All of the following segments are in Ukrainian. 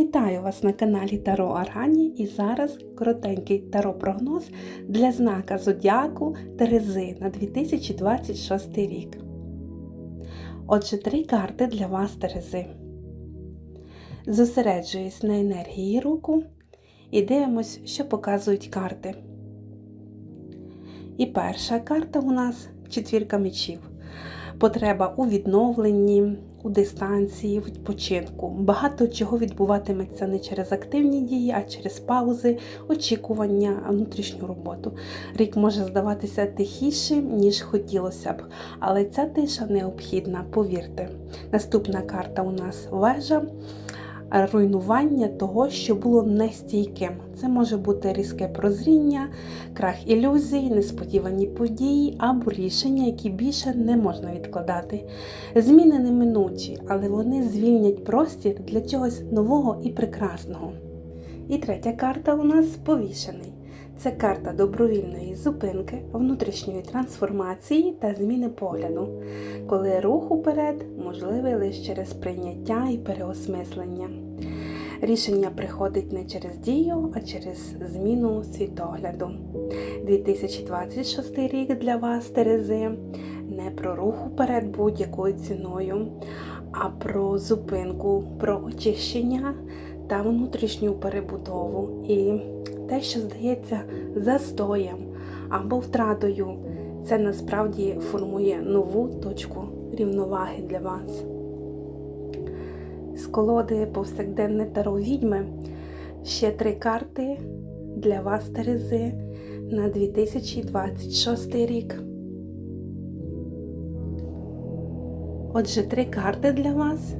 Вітаю вас на каналі Таро Аргані і зараз коротенький таро-прогноз для знака Зодіаку Терези на 2026 рік. Отже, три карти для вас, Терези. Зосереджуюсь на енергії руку і дивимось, що показують карти. І перша карта у нас четвірка мечів. Потреба у відновленні, у дистанції, в відпочинку. Багато чого відбуватиметься не через активні дії, а через паузи, очікування, внутрішню роботу. Рік може здаватися тихішим, ніж хотілося б, але ця тиша необхідна, повірте. Наступна карта у нас вежа. Руйнування того, що було нестійким. Це може бути різке прозріння, крах ілюзій, несподівані події або рішення, які більше не можна відкладати. Зміни неминучі, але вони звільнять простір для чогось нового і прекрасного. І третя карта у нас повішений. Це карта добровільної зупинки, внутрішньої трансформації та зміни погляду, коли рух уперед можливий лише через прийняття і переосмислення. Рішення приходить не через дію, а через зміну світогляду. 2026 рік для вас, Терези, не про рух уперед будь-якою ціною, а про зупинку, про очищення та внутрішню перебудову. І те, що здається застоєм або втратою, це насправді формує нову точку рівноваги для вас. З колоди повсякденне таро відьми ще три карти для вас, Терези, на 2026 рік. Отже, три карти для вас.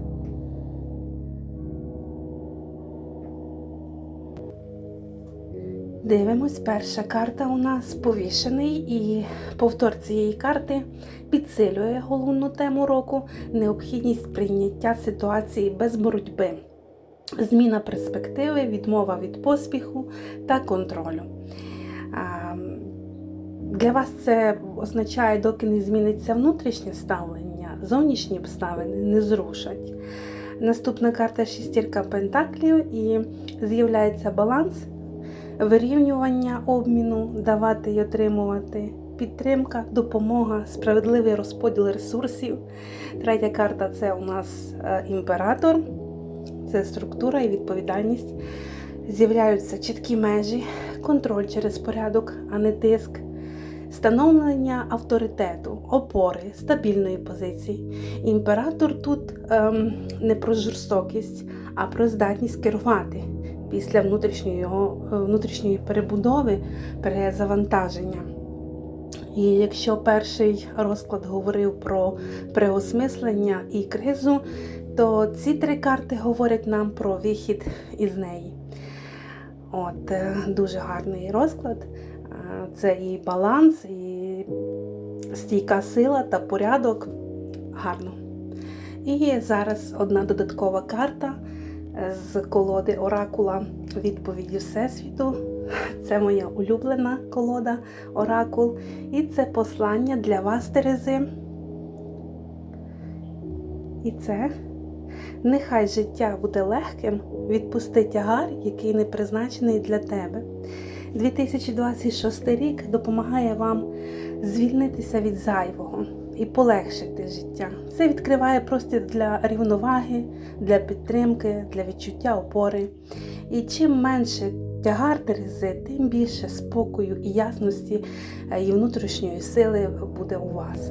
Дивимось, перша карта у нас повішений, і повтор цієї карти підсилює головну тему року необхідність прийняття ситуації без боротьби, зміна перспективи, відмова від поспіху та контролю. Для вас це означає, доки не зміниться внутрішнє ставлення, зовнішні обставини не зрушать. Наступна карта шістірка пентаклів і з'являється баланс вирівнювання обміну, давати і отримувати, підтримка, допомога, справедливий розподіл ресурсів. Третя карта це у нас е, імператор, це структура і відповідальність. З'являються чіткі межі, контроль через порядок, а не тиск. Становлення авторитету, опори, стабільної позиції. Імператор тут ем, не про жорстокість, а про здатність керувати після внутрішньої, внутрішньої перебудови, перезавантаження. І якщо перший розклад говорив про переосмислення і кризу, то ці три карти говорять нам про вихід із неї. От, е, Дуже гарний розклад. Це і баланс, і стійка сила та порядок. Гарно. І зараз одна додаткова карта з колоди Оракула відповіді Всесвіту. Це моя улюблена колода Оракул. І це послання для вас, Терези. І це нехай життя буде легким, відпусти тягар, який не призначений для тебе. 2026 рік допомагає вам звільнитися від зайвого і полегшити життя. Це відкриває простір для рівноваги, для підтримки, для відчуття опори. І чим менше тягар Терези, тим більше спокою і ясності е, і внутрішньої сили буде у вас.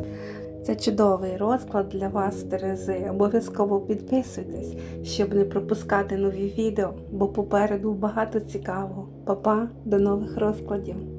Це чудовий розклад для вас, Терези. Обов'язково підписуйтесь, щоб не пропускати нові відео, бо попереду багато цікавого. Па-па, до нових розкладів!